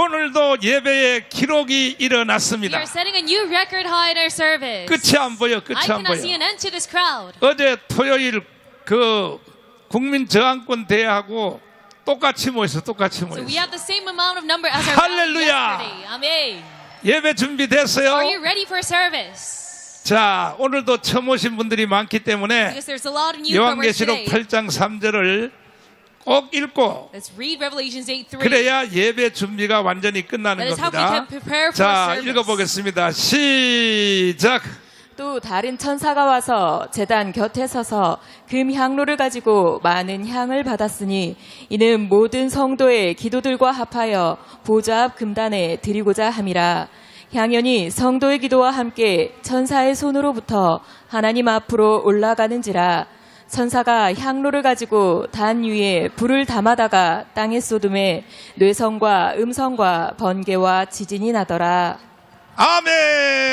오늘도 예배의 기록이 일어났습니다. 끝이 안 보여, 끝이 안 보여. 어제 토요일 그 국민 저항권 대회하고 똑같이 모였어, 똑같이 So 모였어. yesterday. Amen. 예배 준비됐어요? 자, 오늘도 처음 오신 분들이 많기 때문에 요한계시록 today. 8장 3절을 꼭 읽고 Let's read Revelations 8 3. 그래야 예배 준비가 완전히 끝나는 겁니다. 자. 읽어보겠습니다. 시작. 또 다른 천사가 와서 제단 곁에 서서 금 향로를 가지고 많은 향을 받았으니 이는 모든 성도의 기도들과 합하여 보좌 앞 금단에 드리고자 함이라 향연이 성도의 기도와 함께 천사의 손으로부터 하나님 앞으로 올라가는지라 천사가 향로를 가지고 단 위에 불을 담아다가 땅에 쏟음에 뇌성과 음성과 번개와 지진이 나더라 아멘.